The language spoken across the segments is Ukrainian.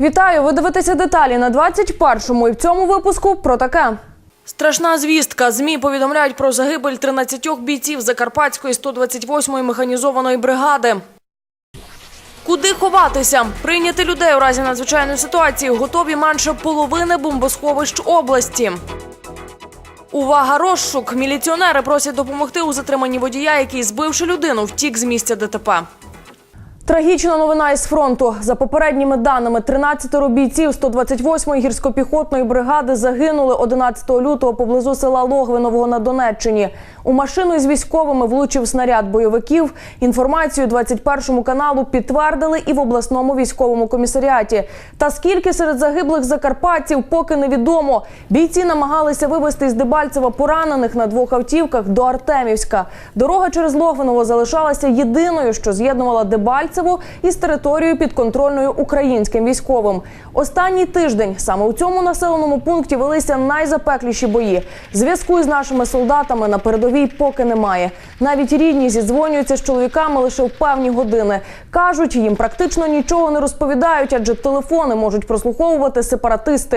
Вітаю! Ви дивитеся деталі на 21-му і в цьому випуску про таке. Страшна звістка. ЗМІ повідомляють про загибель 13 бійців Закарпатської 128-ї механізованої бригади. Куди ховатися? Прийняти людей у разі надзвичайної ситуації готові менше половини бомбосховищ області. Увага, розшук! Міліціонери просять допомогти у затриманні водія, який, збивши людину, втік з місця ДТП. Трагічна новина із фронту. За попередніми даними, 13 бійців 128-ї гірсько-піхотної бригади загинули 11 лютого поблизу села Логвинового на Донеччині. У машину із військовими влучив снаряд бойовиків. Інформацію 21 каналу підтвердили і в обласному військовому комісаріаті. Та скільки серед загиблих закарпатців, поки невідомо. Бійці намагалися вивезти із Дебальцева поранених на двох автівках до Артемівська. Дорога через Логвиново залишалася єдиною, що з'єднувала Дебальцево із територією підконтрольною українським військовим. Останній тиждень саме у цьому населеному пункті велися найзапекліші бої. Зв'язку із нашими солдатами на передовій поки немає. Навіть рідні зідзвонюються з чоловіками лише в певні години. кажуть, їм практично нічого не розповідають, адже телефони можуть прослуховувати сепаратисти.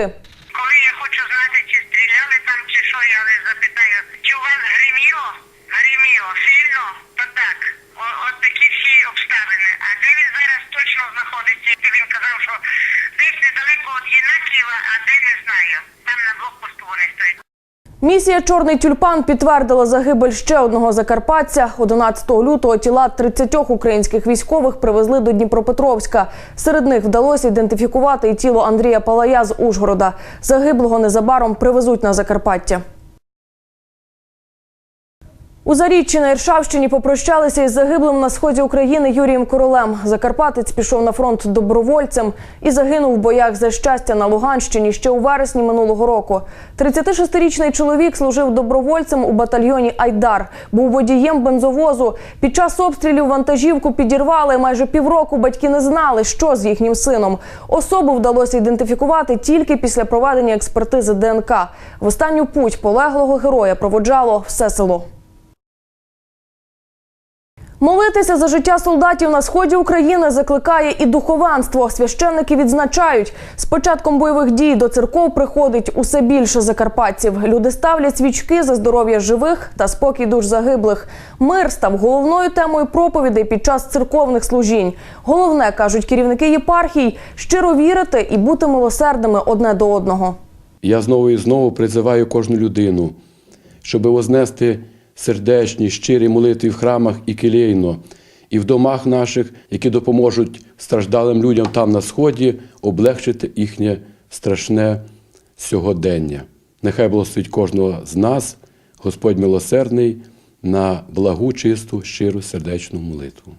Коли я хочу знати, чи стріляли там, чи що, я лише запитаю, чи у вас гриміло? Гриміло, сильно? То так. О, от такі всі обставини. А де він зараз точно знаходиться? Він казав, що десь недалеко від Єнакієва, а де не знаю. Там на блокпосту вони стоять. Місія Чорний тюльпан підтвердила загибель ще одного закарпатця. 11 лютого тіла 30 українських військових привезли до Дніпропетровська. Серед них вдалося ідентифікувати і тіло Андрія Палая з Ужгорода. Загиблого незабаром привезуть на Закарпаття. У Заріччі на Іршавщині попрощалися із загиблим на сході України Юрієм Королем. Закарпатець пішов на фронт добровольцем і загинув в боях за щастя на Луганщині ще у вересні минулого року. 36-річний чоловік служив добровольцем у батальйоні Айдар. Був водієм бензовозу. Під час обстрілів вантажівку підірвали. Майже півроку батьки не знали, що з їхнім сином. Особу вдалося ідентифікувати тільки після проведення експертизи ДНК. В останню путь полеглого героя проводжало все село. Молитися за життя солдатів на сході України закликає і духовенство. Священники відзначають, з початком бойових дій до церков приходить усе більше закарпатців. Люди ставлять свічки за здоров'я живих та спокій душ загиблих. Мир став головною темою проповідей під час церковних служінь. Головне кажуть керівники єпархій щиро вірити і бути милосердними одне до одного. Я знову і знову призиваю кожну людину, щоб вознести сердечні, щирі молитви в храмах і кілейно, і в домах наших, які допоможуть страждалим людям там на сході, облегчити їхнє страшне сьогодення. Нехай благословить кожного з нас, Господь милосердний, на благу, чисту, щиру, сердечну молитву.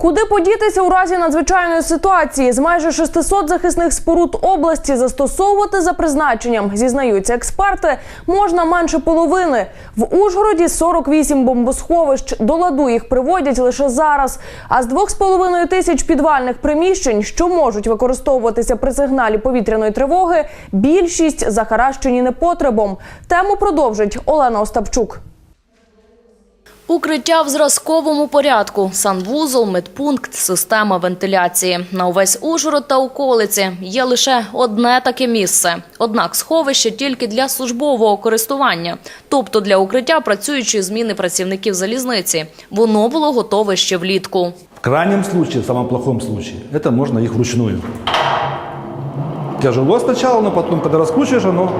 Куди подітися у разі надзвичайної ситуації? З майже 600 захисних споруд області застосовувати за призначенням, зізнаються експерти, можна менше половини. В Ужгороді 48 бомбосховищ. До ладу їх приводять лише зараз. А з 2,5 тисяч підвальних приміщень, що можуть використовуватися при сигналі повітряної тривоги, більшість захаращені непотребом. Тему продовжить Олена Остапчук. Укриття в зразковому порядку, санвузол, медпункт, система вентиляції. На увесь Ужгород та околиці є лише одне таке місце. Однак сховище тільки для службового користування, тобто для укриття працюючої зміни працівників залізниці. Воно було готове ще влітку. В крайнем случае, в самом плохом случае, это можно их вручную. Тяжело сначала, но потом, когда раскручиваешь, оно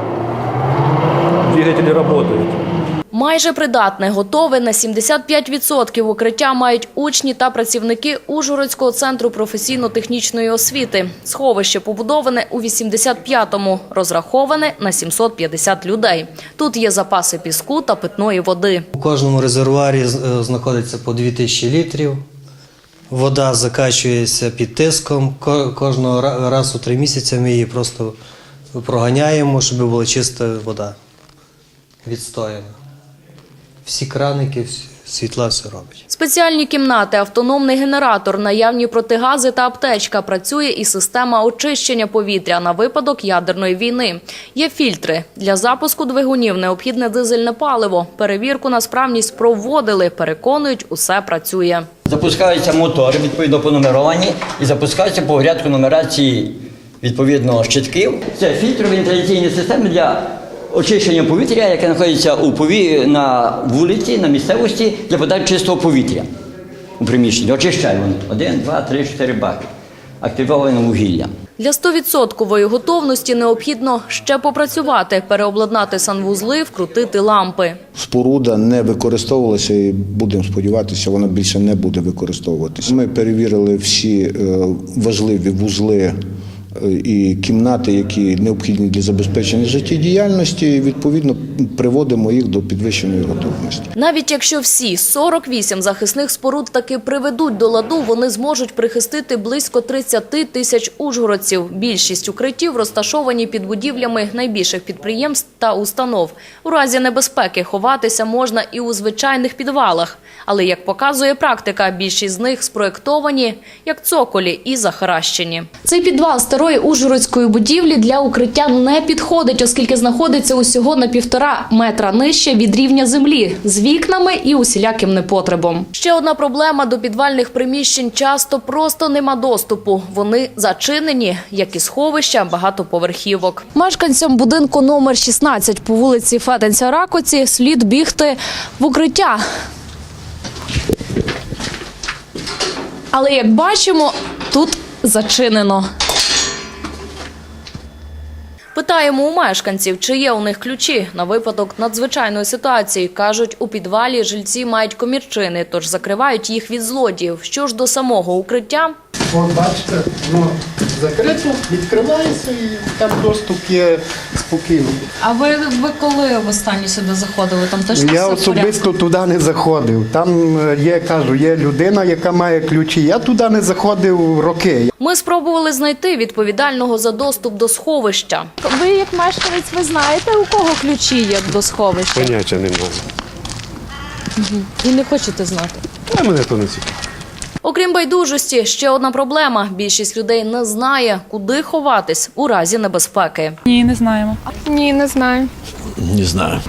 двигатели работают. Майже придатне, готове на 75% укриття мають учні та працівники Ужгородського центру професійно-технічної освіти. Сховище побудоване у 85-му, розраховане на 750 людей. Тут є запаси піску та питної води. У кожному резервуарі е, знаходиться по 2000 літрів. Вода закачується під тиском. Ко- Кожного ра- раз у три місяці ми її просто проганяємо, щоб була чиста вода, відстояна. Всі краники, світла все робить. Спеціальні кімнати, автономний генератор, наявні протигази та аптечка. Працює і система очищення повітря на випадок ядерної війни. Є фільтри. Для запуску двигунів необхідне дизельне паливо. Перевірку на справність проводили. Переконують, усе працює. Запускаються мотори, відповідно понумеровані, і запускаються по порядку нумерації відповідно щитків. Це фільтровентиляційні системи для очищення повітря, яке знаходиться у пові... на вулиці, на місцевості для подачі чистого повітря у приміщенні. Очищаємо вони. Один, два, три, чотири баки. Активоване вугілля. Для 100% готовності необхідно ще попрацювати, переобладнати санвузли, вкрутити лампи. Споруда не використовувалася і будемо сподіватися, вона більше не буде використовуватися. Ми перевірили всі е, важливі вузли і кімнати, які необхідні для забезпечення життєдіяльності, і відповідно приводимо їх до підвищеної готовності. Навіть якщо всі 48 захисних споруд таки приведуть до ладу, вони зможуть прихистити близько 30 тисяч ужгородців. Більшість укриттів розташовані під будівлями найбільших підприємств та установ. У разі небезпеки ховатися можна і у звичайних підвалах. Але, як показує практика, більшість з них спроєктовані як цоколі і захаращені. Цей підвал старої ужгородської будівлі для укриття не підходить, оскільки знаходиться усього на півтора метра нижче від рівня землі з вікнами і усіляким непотребом. Ще одна проблема до підвальних приміщень часто просто нема доступу. Вони зачинені, як і сховища багатоповерхівок. Мешканцям будинку номер 16 по вулиці Фетенця Ракоці слід бігти в укриття. Але як бачимо, тут зачинено. Питаємо у мешканців, чи є у них ключі на випадок надзвичайної ситуації. Кажуть, у підвалі жильці мають комірчини, тож закривають їх від злодіїв. Що ж до самого укриття, От бачите, воно закрито, відкривається і там доступ є спокійно. А ви, ви коли востаннє сюди заходили? Там теж Я в порядку? особисто туди не заходив. Там е, є, кажу, є людина, яка має ключі. Я туди не заходив роки. ми спробували знайти відповідального за доступ до сховища. Ви як мешканець, ви знаєте, у кого ключі є до сховища? Поняття немає. І не хочете знати. А мене то не цікаво. Окрім байдужості, ще одна проблема: більшість людей не знає, куди ховатись у разі небезпеки. Ні, не знаємо. Ні, не знаю. Не знаю.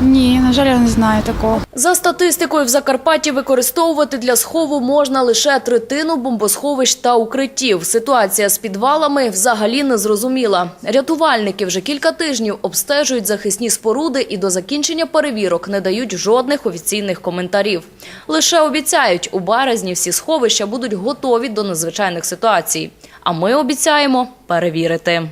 Ні, на жаль, я не знаю такого. За статистикою, в Закарпатті використовувати для схову можна лише третину бомбосховищ та укриттів. Ситуація з підвалами взагалі не зрозуміла. Рятувальники вже кілька тижнів обстежують захисні споруди і до закінчення перевірок не дають жодних офіційних коментарів. Лише обіцяють, у березні всі сховища будуть готові до надзвичайних ситуацій. А ми обіцяємо перевірити.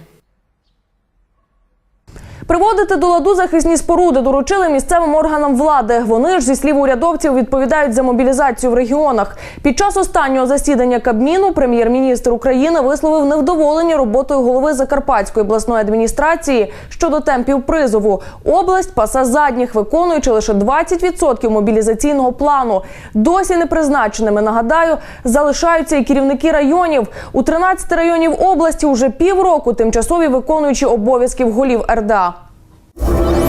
Приводити до ладу захисні споруди доручили місцевим органам влади. Вони ж зі слів урядовців відповідають за мобілізацію в регіонах. Під час останнього засідання Кабміну прем'єр-міністр України висловив невдоволення роботою голови Закарпатської обласної адміністрації щодо темпів призову. Область паса задніх, виконуючи лише 20% мобілізаційного плану. Досі не призначеними, нагадаю, залишаються і керівники районів. У 13 районів області уже півроку тимчасові виконуючі обов'язків голів РДА. Bye.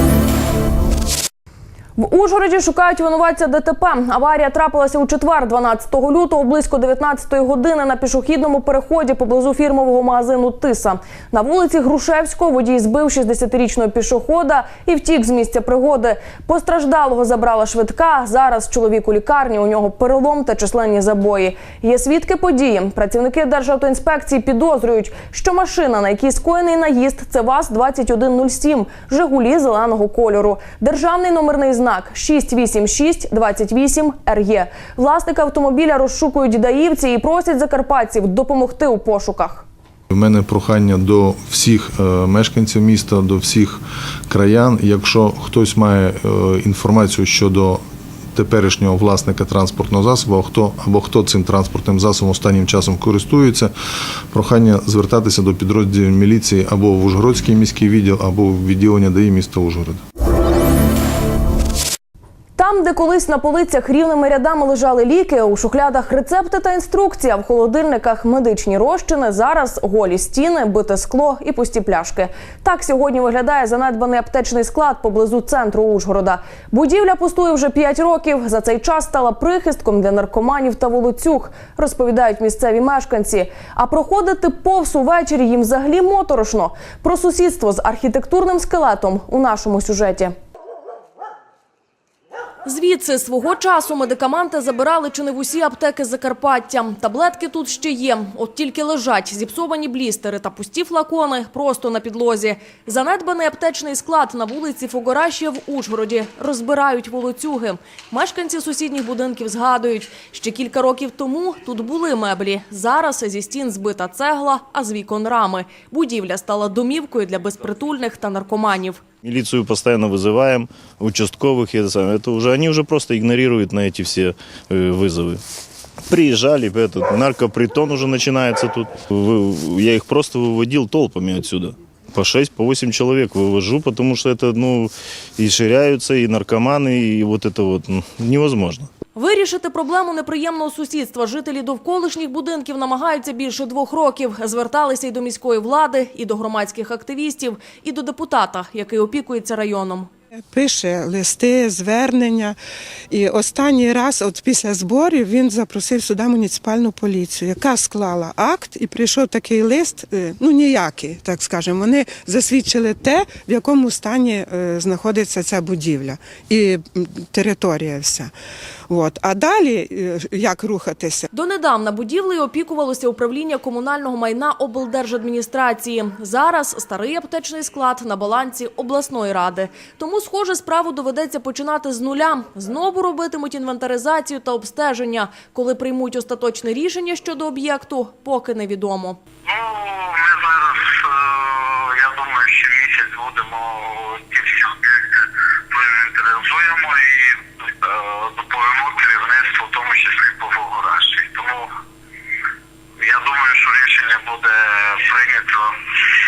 В Ужгороді шукають винуватця ДТП. Аварія трапилася у четвер, 12 лютого, близько 19 години на пішохідному переході поблизу фірмового магазину Тиса. На вулиці Грушевського водій збив 60-річного пішохода і втік з місця пригоди. Постраждалого забрала швидка. Зараз чоловік у лікарні. У нього перелом та численні забої. Є свідки події. Працівники Державтоінспекції підозрюють, що машина, на якій скоєний наїзд, це ВАЗ-2107, Жигулі зеленого кольору. Державний номерний знак 68628 РЄ. Власника автомобіля розшукують даївці і просять закарпатців допомогти у пошуках. У мене прохання до всіх е, мешканців міста, до всіх краян. Якщо хтось має е, інформацію щодо теперішнього власника транспортного засобу, хто або хто цим транспортним засобом останнім часом користується, прохання звертатися до підрозділів міліції або в Ужгородський міський відділ, або в відділення ДАІ міста Ужгорода. Там, де колись на полицях рівними рядами лежали ліки, у шухлядах рецепти та інструкція, в холодильниках медичні розчини, зараз голі стіни, бите скло і пусті пляшки. Так сьогодні виглядає занедбаний аптечний склад поблизу центру Ужгорода. Будівля пустує вже 5 років. За цей час стала прихистком для наркоманів та волоцюг, розповідають місцеві мешканці. А проходити повз увечері їм взагалі моторошно. Про сусідство з архітектурним скелетом у нашому сюжеті. Звідси свого часу медикаменти забирали чи не в усі аптеки Закарпаття. Таблетки тут ще є, от тільки лежать зіпсовані блістери та пусті флакони просто на підлозі. Занедбаний аптечний склад на вулиці Фогоращія в Ужгороді розбирають волоцюги. Мешканці сусідніх будинків згадують, ще кілька років тому тут були меблі. Зараз зі стін збита цегла, а з вікон рами. Будівля стала домівкою для безпритульних та наркоманів. Милицию постоянно вызываем, участковых, и это, самое. это уже, они уже просто игнорируют на эти все э, вызовы. Приезжали, этот наркопритон уже начинается тут. Вы- Я их просто выводил толпами отсюда. По 6, по 8 человек вывожу, потому что это, ну, и ширяются, и наркоманы, и вот это вот ну, невозможно. Вирішити проблему неприємного сусідства жителі довколишніх будинків намагаються більше двох років. Зверталися і до міської влади, і до громадських активістів, і до депутата, який опікується районом. Пише листи, звернення. І останній раз, от після зборів, він запросив сюди муніципальну поліцію, яка склала акт, і прийшов такий лист, е, ну ніякий, так скажемо. Вони засвідчили те, в якому стані е, знаходиться ця будівля і територія вся. От. А далі е, як рухатися? Донедавна будівлею опікувалося управління комунального майна облдержадміністрації. Зараз старий аптечний склад на балансі обласної ради. Тому, схоже, справу доведеться починати з нуля. Знову робитимуть інвентаризацію та обстеження. Коли приймуть остаточне рішення щодо об'єкту, поки невідомо. Ну, ми зараз, е, я думаю, що місяць будемо ті всі об'єкти проінвентаризуємо і е, доповімо керівництву, в тому числі по Волгораші. Тому я думаю, що рішення буде прийнято,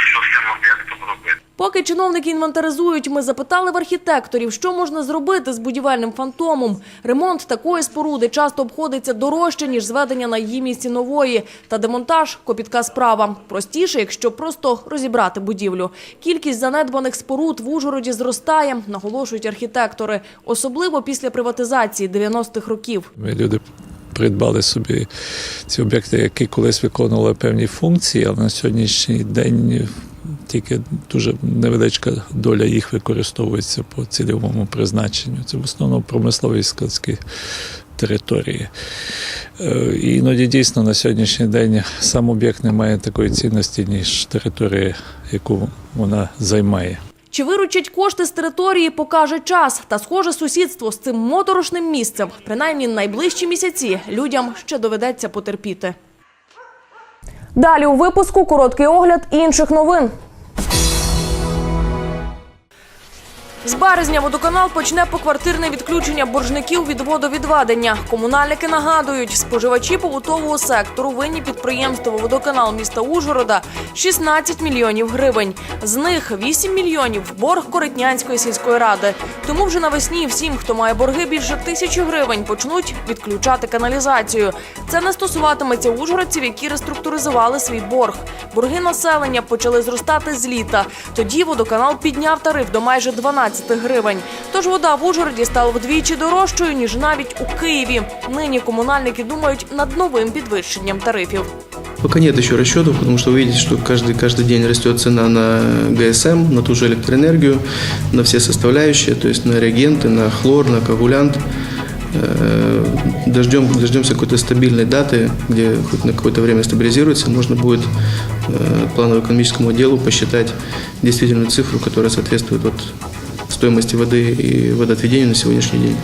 що з цим об'єктом робити. Поки чиновники інвентаризують, ми запитали в архітекторів, що можна зробити з будівельним фантомом. Ремонт такої споруди часто обходиться дорожче, ніж зведення на її місці нової. Та демонтаж – копітка справа. Простіше, якщо просто розібрати будівлю. Кількість занедбаних споруд в Ужгороді зростає, наголошують архітектори. Особливо після приватизації 90-х років. Ми люди придбали собі ці об'єкти, які колись виконували певні функції, але на сьогоднішній день тільки дуже невеличка доля їх використовується по цільовому призначенню. Це в основному промислові складські території. Е, І іноді дійсно на сьогоднішній день сам об'єкт не має такої цінності, ніж територія, яку вона займає. Чи виручать кошти з території, покаже час. Та схоже сусідство з цим моторошним місцем. Принаймні найближчі місяці людям ще доведеться потерпіти. Далі у випуску короткий огляд інших новин. З березня водоканал почне поквартирне відключення боржників від водовідведення. Комунальники нагадують, споживачі побутового сектору винні підприємство водоканал міста Ужгорода 16 мільйонів гривень. З них 8 мільйонів борг Коритнянської сільської ради. Тому вже навесні всім, хто має борги більше тисячі гривень, почнуть відключати каналізацію. Це не стосуватиметься ужгородців, які реструктуризували свій борг. Борги населення почали зростати з літа. Тоді водоканал підняв тариф до майже 12 гривень. Тож вода в Ужгороді стала вдвічі дорожчою, ніж навіть у Києві. Нині комунальники думають над новим підвищенням тарифів. Пока нет еще расчетов, потому что вы видите, что каждый, каждый день растет цена на ГСМ, на ту же электроэнергию, на все составляющие, то есть на реагенты, на хлор, на коагулянт. Э, Дождем, дождемся какой-то стабильной даты, где хоть на какое-то время стабилизируется, можно будет э, планово-экономическому отделу посчитать действительную цифру, которая соответствует вот стоимости воды и водоотведения на сегодняшний день.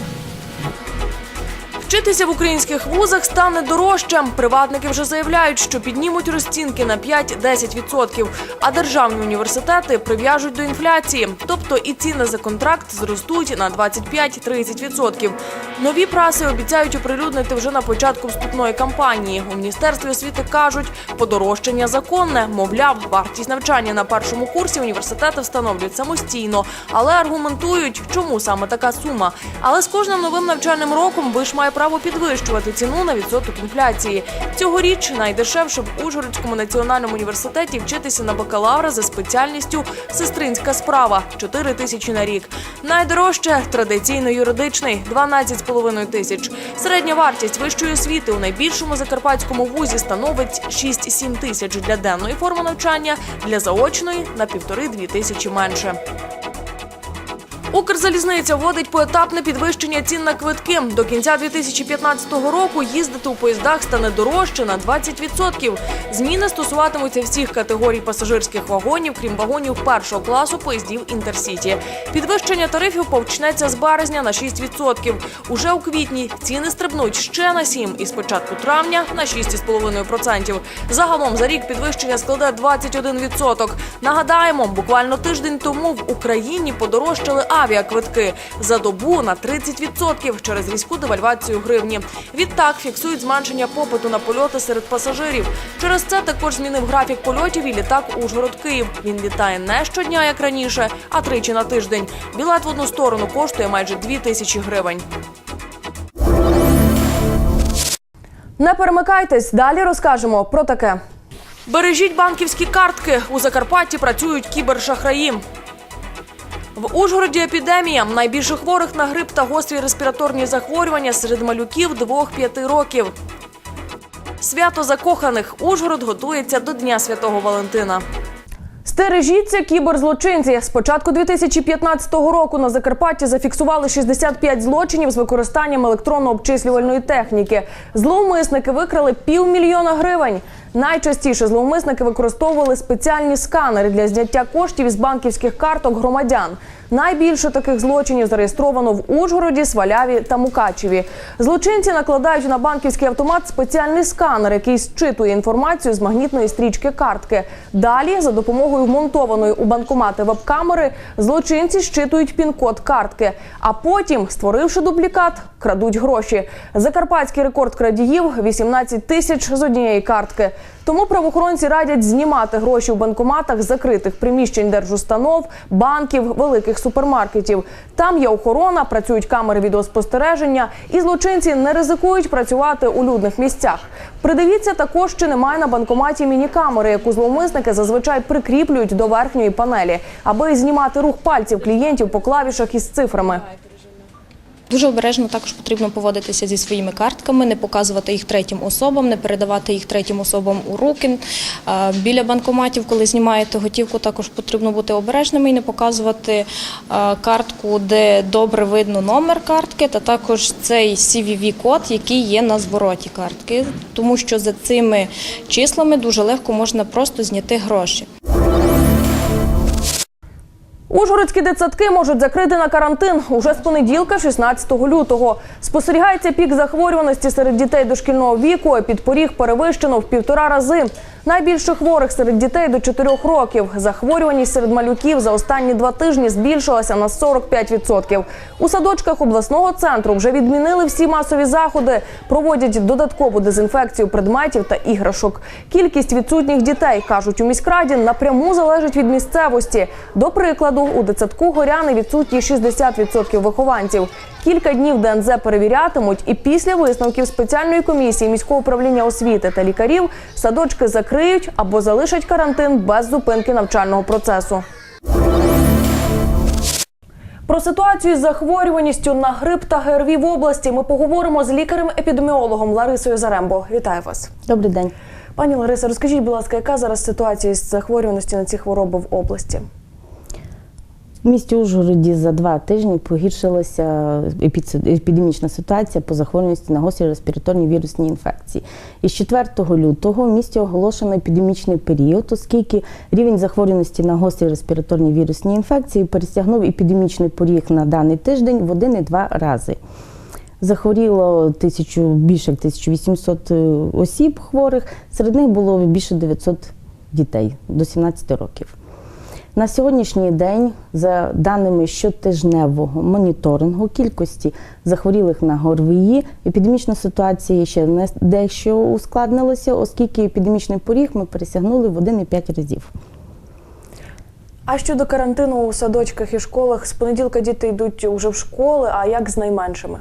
Вчитися в українських вузах стане дорожче. Приватники вже заявляють, що піднімуть розцінки на 5-10%, а державні університети прив'яжуть до інфляції, тобто і ціни за контракт зростуть на 25-30%. Нові праси обіцяють оприлюднити вже на початку вступної кампанії. У міністерстві освіти кажуть, подорожчання законне. Мовляв, вартість навчання на першому курсі університети встановлюють самостійно, але аргументують, чому саме така сума. Але з кожним новим навчальним роком виш має право підвищувати ціну на відсоток інфляції. Цьогоріч найдешевше в Ужгородському національному університеті вчитися на бакалавра за спеціальністю сестринська справа 4 тисячі на рік. Найдорожче традиційно юридичний 12,5 тисяч. Середня вартість вищої освіти у найбільшому закарпатському вузі становить 6-7 тисяч для денної форми навчання, для заочної на півтори-дві тисячі менше. Укрзалізниця вводить поетапне підвищення цін на квитки. До кінця 2015 року їздити у поїздах стане дорожче на 20%. Зміни стосуватимуться всіх категорій пасажирських вагонів, крім вагонів першого класу поїздів Інтерсіті. Підвищення тарифів почнеться з березня на 6%. Уже у квітні ціни стрибнуть ще на 7% і з початку травня на 6,5%. Загалом за рік підвищення складе 21%. Нагадаємо, буквально тиждень тому в Україні подорожчали авіаквитки за добу на 30% через різку девальвацію гривні. Відтак фіксують зменшення попиту на польоти серед пасажирів. Через це також змінив графік польотів і літак Ужгород-Київ. Він літає не щодня, як раніше, а тричі на тиждень. Білет в одну сторону коштує майже 2 тисячі гривень. Не перемикайтесь, далі розкажемо про таке. Бережіть банківські картки. У Закарпатті працюють кібершахраї. В Ужгороді епідемія. Найбільше хворих на грип та гострі респіраторні захворювання серед малюків 2-5 років. Свято закоханих. Ужгород готується до Дня Святого Валентина. Стережіться кіберзлочинці. З початку 2015 року на Закарпатті зафіксували 65 злочинів з використанням електронно-обчислювальної техніки. Зловмисники викрали півмільйона гривень. Найчастіше зловмисники використовували спеціальні сканери для зняття коштів із банківських карток громадян. Найбільше таких злочинів зареєстровано в Ужгороді, Сваляві та Мукачеві. Злочинці накладають на банківський автомат спеціальний сканер, який зчитує інформацію з магнітної стрічки картки. Далі, за допомогою вмонтованої у банкомати веб-камери, злочинці щитують пін-код картки. А потім, створивши дублікат, крадуть гроші. Закарпатський рекорд крадіїв 18 тисяч з однієї картки. Тому правоохоронці радять знімати гроші в банкоматах закритих приміщень держустанов, банків, великих супермаркетів. Там є охорона, працюють камери відеоспостереження, і злочинці не ризикують працювати у людних місцях. Придивіться також, чи немає на банкоматі міні-камери, яку зловмисники зазвичай прикріплюють до верхньої панелі, аби знімати рух пальців клієнтів по клавішах із цифрами. Дуже обережно також потрібно поводитися зі своїми картками, не показувати їх третім особам, не передавати їх третім особам у руки. Біля банкоматів, коли знімаєте готівку, також потрібно бути обережними і не показувати картку, де добре видно номер картки, та також цей CVV-код, який є на звороті картки, тому що за цими числами дуже легко можна просто зняти гроші. Ужгородські дитсадки можуть закрити на карантин уже з понеділка, 16 лютого. Спостерігається пік захворюваності серед дітей дошкільного віку. а Підпоріг перевищено в півтора рази. Найбільше хворих серед дітей до 4 років. Захворюваність серед малюків за останні два тижні збільшилася на 45%. У садочках обласного центру вже відмінили всі масові заходи, проводять додаткову дезінфекцію предметів та іграшок. Кількість відсутніх дітей, кажуть у міськраді, напряму залежить від місцевості. До прикладу, у дитсадку горяни відсутні 60% вихованців. Кілька днів ДНЗ перевірятимуть, і після висновків спеціальної комісії міського управління освіти та лікарів садочки закриють або залишать карантин без зупинки навчального процесу. Про ситуацію з захворюваністю на грип та ГРВІ в області ми поговоримо з лікарем-епідеміологом Ларисою Зарембо. Вітаю вас. Добрий день. Пані Лариса, розкажіть, будь ласка, яка зараз ситуація з захворюваністю на ці хвороби в області? В місті Ужгороді за два тижні погіршилася епідемічна ситуація по захворюваності на гострі респіраторні вірусні інфекції. Із 4 лютого в місті оголошено епідемічний період, оскільки рівень захворюваності на гострі респіраторні вірусні інфекції пересягнув епідемічний поріг на даний тиждень в один і два рази. Захворіло тисячу, більше як 1800 е, осіб хворих, серед них було більше 900 дітей до 17 років. На сьогоднішній день, за даними щотижневого моніторингу кількості захворілих на ГОРВІ, епідемічна ситуація ще не дещо ускладнилася, оскільки епідемічний поріг ми пересягнули в 1,5 разів. А щодо карантину у садочках і школах, з понеділка діти йдуть уже в школи, а як з найменшими?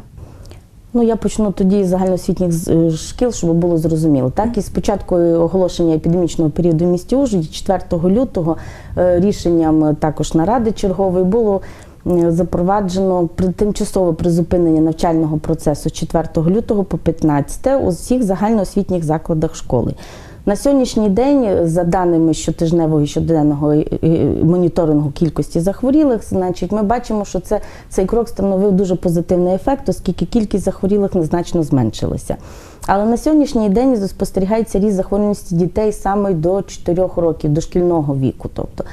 Ну, я почну тоді з загальноосвітніх е, шкіл, щоб було зрозуміло. Так, і з початку оголошення епідемічного періоду в місті Ужгороді, 4 лютого, е, рішенням також наради чергової було е, запроваджено при- тимчасове призупинення навчального процесу 4 лютого по 15 у всіх загальноосвітніх закладах школи. На сьогоднішній день, за даними щотижневого і щоденного е, е, моніторингу кількості захворілих, значить, ми бачимо, що це, цей крок становив дуже позитивний ефект, оскільки кількість захворілих незначно зменшилася. Але на сьогоднішній день спостерігається ріст захворюваності дітей саме до 4 років, до шкільного віку. Тобто.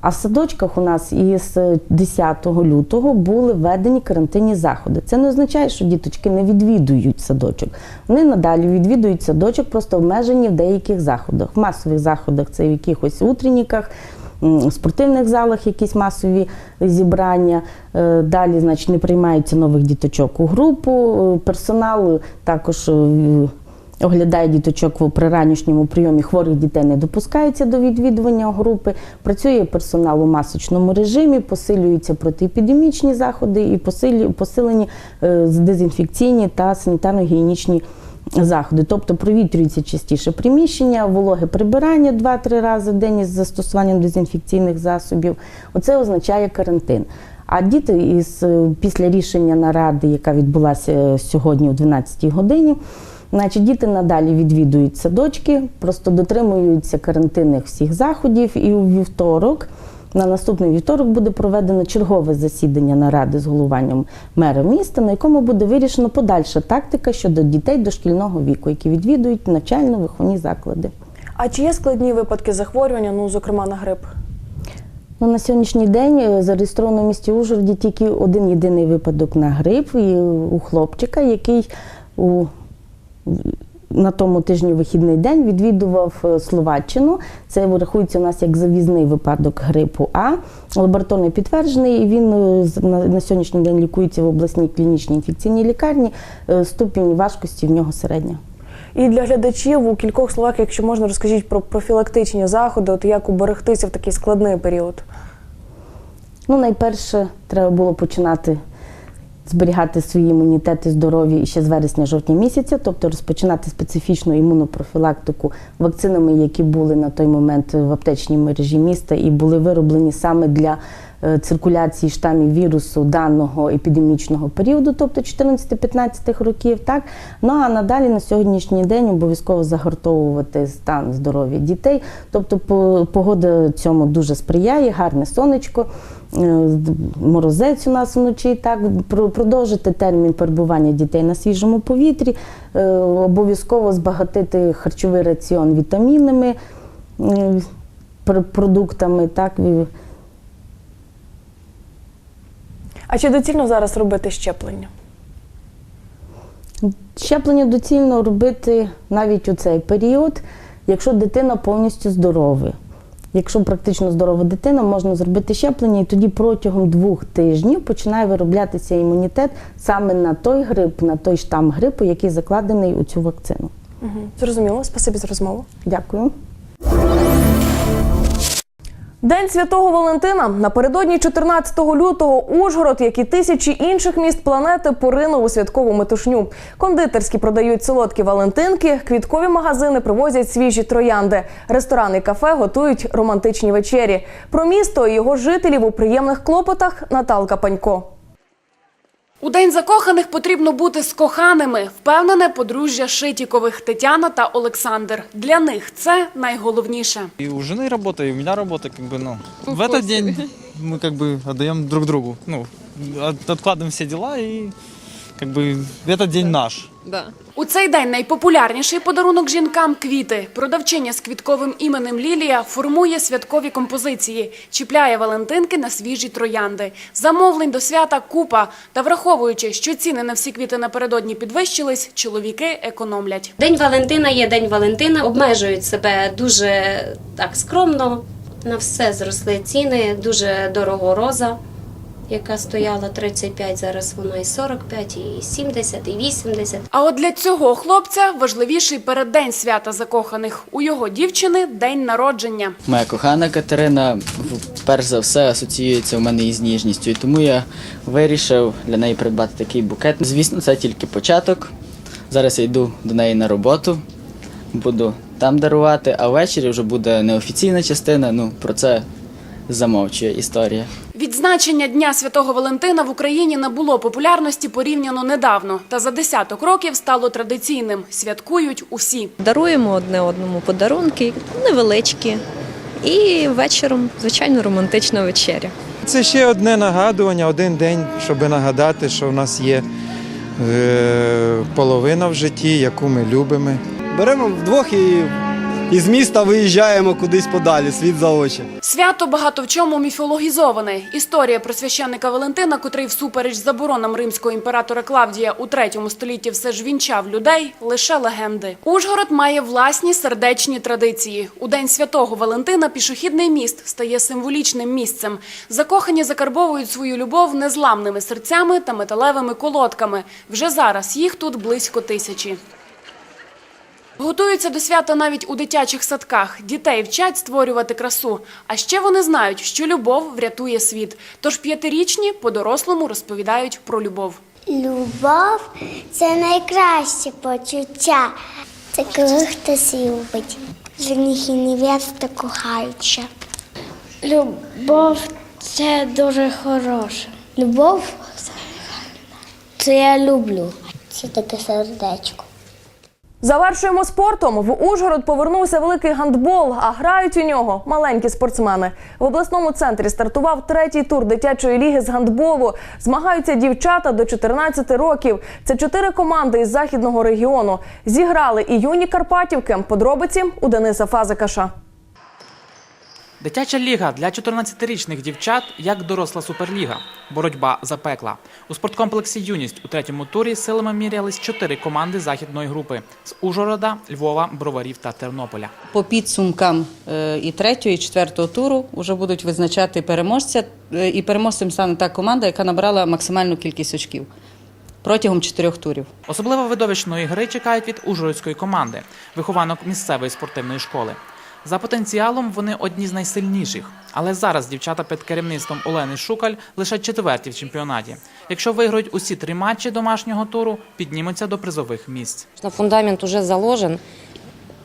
А в садочках у нас із 10 лютого були введені карантинні заходи. Це не означає, що діточки не відвідують садочок. Вони надалі відвідують садочок, просто обмежені в деяких заходах. В масових заходах це в якихось утренніках, спортивних залах якісь масові зібрання. Е, Далі, значить, не приймаються нових діточок у групу. Е, Персонал також е, оглядає діточок в- при ранішньому прийомі хворих дітей не допускається до відвідування групи. Працює персонал у масочному режимі, посилюються протиепідемічні заходи і посилені е, дезінфекційні та санітарно-гігієнічні заходи. Тобто провітрюється частіше приміщення, вологе прибирання 2-3 рази в день із застосуванням дезінфекційних засобів. Оце означає карантин. А діти із е, після рішення наради, яка відбулася е, сьогодні о 12 годині, значить діти надалі відвідують садочки, просто дотримуються карантинних всіх заходів. І у вівторок, на наступний вівторок, буде проведено чергове засідання наради з головуванням мера міста, на якому буде вирішено подальша тактика щодо дітей дошкільного віку, які відвідують навчально-виховні заклади. А чи є складні випадки захворювання, ну зокрема на грип? Ну, на сьогоднішній день е, зареєстровано в місті Ужгороді тільки один єдиний випадок на грип і у хлопчика, який у на тому тижні вихідний день відвідував е, Словаччину. Це рахується у нас як завізний випадок грипу А. Лабораторно підтверджений, і він е, на, на сьогоднішній день лікується в обласній клінічній інфекційній лікарні. Е, Ступінь важкості в нього середня. І для глядачів у кількох словах, якщо можна, розкажіть про профілактичні заходи, от як уберегтися в такий складний період. Ну, найперше, треба було починати зберігати свої імунітети здорові ще з вересня-жовтня місяця, тобто розпочинати специфічну імунопрофілактику вакцинами, які були на той момент в аптечній мережі міста і були вироблені саме для е, циркуляції штамів вірусу даного епідемічного періоду, тобто 14-15 років. Так? Ну а надалі на сьогоднішній день обов'язково загортовувати стан здоров'я дітей. Тобто по- погода цьому дуже сприяє, гарне сонечко. Е, Морозець у нас вночі так продовжити термін перебування дітей на свіжому повітрі, е, обов'язково збагатити харчовий раціон вітамінними е, продуктами. Так А чи доцільно зараз робити щеплення? Щеплення доцільно робити навіть у цей період, якщо дитина повністю здорова. Якщо практично здорова дитина, можна зробити щеплення, і тоді протягом двох тижнів починає вироблятися імунітет саме на той грип, на той штам грипу, який закладений у цю вакцину. Угу. Зрозуміло, спасибі за розмову. Дякую. День Святого Валентина напередодні 14 лютого Ужгород, як і тисячі інших міст планети, поринув у святкову метушню. Кондитерські продають солодкі валентинки, квіткові магазини привозять свіжі троянди. Ресторани і кафе готують романтичні вечері. Про місто і його жителів у приємних клопотах Наталка Панько. У день закоханих потрібно бути з коханими, впевнене подружжя Шитікових Тетяна та Олександр. Для них це найголовніше. И у жены работа, и у меня работа, как бы, ну, в этот день мы как бы отдаем друг другу, ну, от- откладываем все дела и как бы этот день наш. У цей день найпопулярніший подарунок жінкам квіти. Продавчиня з квітковим іменем Лілія формує святкові композиції, чіпляє валентинки на свіжі троянди. Замовлень до свята купа. Та враховуючи, що ціни на всі квіти напередодні підвищились, чоловіки економлять. День Валентина є День Валентина. Обмежують себе дуже так скромно. На все зросли ціни. Дуже дорого роза, яка стояла 35, зараз вона і 45, і 70, і 80. А от для цього хлопця важливіший переддень свята закоханих. У його дівчини день народження. Моя кохана Катерина перш за все асоціюється у мене із ніжністю, і тому я вирішив для неї придбати такий букет. Звісно, це тільки початок. Зараз я йду до неї на роботу, буду там дарувати, а ввечері вже буде неофіційна частина. Ну про це замовчує історія. Відзначення Дня Святого Валентина в Україні набуло популярності порівняно недавно, та за десяток років стало традиційним. Святкують усі. Даруємо одне одному подарунки, невеличкі. І вечором, звичайно, романтична вечеря. Це ще одне нагадування, один день, щоб нагадати, що в нас є е, половина в житті, яку ми любимо. Беремо вдвох і із міста виїжджаємо кудись подалі, світ за очі. Свято багато в чому міфологізоване. Історія про священника Валентина, котрий всупереч заборонам римського імператора Клавдія у третьому столітті все ж вінчав людей, лише легенди. Ужгород має власні сердечні традиції. У день святого Валентина пішохідний міст стає символічним місцем. Закохані закарбовують свою любов незламними серцями та металевими колодками. Вже зараз їх тут близько тисячі. Готуються до свята навіть у дитячих садках. Дітей вчать створювати красу. А ще вони знають, що любов врятує світ. Тож п'ятирічні по-дорослому розповідають про любов. Любов це найкраще почуття. Це коли хтось любить. Жених і невеста кохаються. Любов це дуже хороше. Любов це я люблю. Це таке сердечко. Завершуємо спортом. В Ужгород повернувся великий гандбол, а грають у нього маленькі спортсмени. В обласному центрі стартував третій тур дитячої ліги з гандболу. Змагаються дівчата до 14 років. Це чотири команди із західного регіону. Зіграли і юні Карпатівки. Подробиці у Дениса Фазикаша. Дитяча ліга для 14-річних дівчат як доросла суперліга. Боротьба за пекла. У спорткомплексі Юність у третьому турі силами мірялись чотири команди західної групи з Ужгорода, Львова, Броварів та Тернополя. По підсумкам е, і третього, і четвертого туру вже будуть визначати переможця. Е, І переможцем стане та команда, яка набрала максимальну кількість очків протягом чотирьох турів. Особливо видовищної гри чекають від ужгородської команди, вихованок місцевої спортивної школи. За потенціалом вони одні з найсильніших, але зараз дівчата під керівництвом Олени Шукаль лише четверті в чемпіонаті. Якщо виграють усі три матчі домашнього туру, піднімуться до призових місць. Фундамент уже заложен,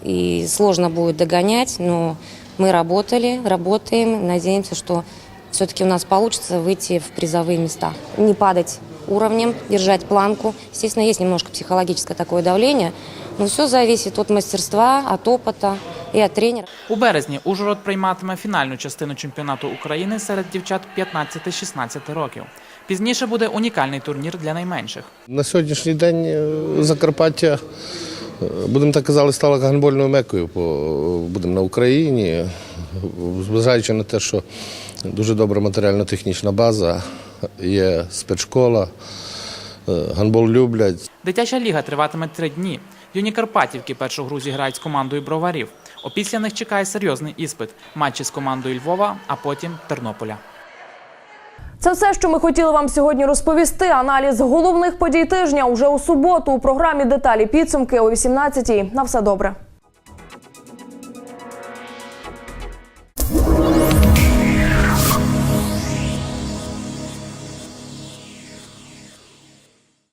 и сложно будет догонять, но мы работали, работаем, надеемся, что все-таки у нас получится выйти в призовые места. Не падать уровнем, держать планку. Естественно, есть немножко психологическое такое давление, но все зависит от мастерства, от опыта и от тренера. У березні Ужгород прийматиме фінальну частину чемпіонату України серед дівчат 15-16 років. Пізніше буде унікальний турнір для найменших. На сьогоднішній день е, Закарпаття, е, будемо так казати, стало гандбольною мекою по- будемо на Україні, зважаючи на те, що дуже добра матеріально-технічна база, є спецшкола, е, гандбол люблять. Дитяча ліга триватиме три дні. Юні Карпатівки першу гру зіграють з командою Броварів. Опісля них чекає серйозний іспит матчі з командою Львова, а потім Тернополя. Це все, що ми хотіли вам сьогодні розповісти. Аналіз головних подій тижня уже у суботу у програмі Деталі підсумки о 18-й. На все добре.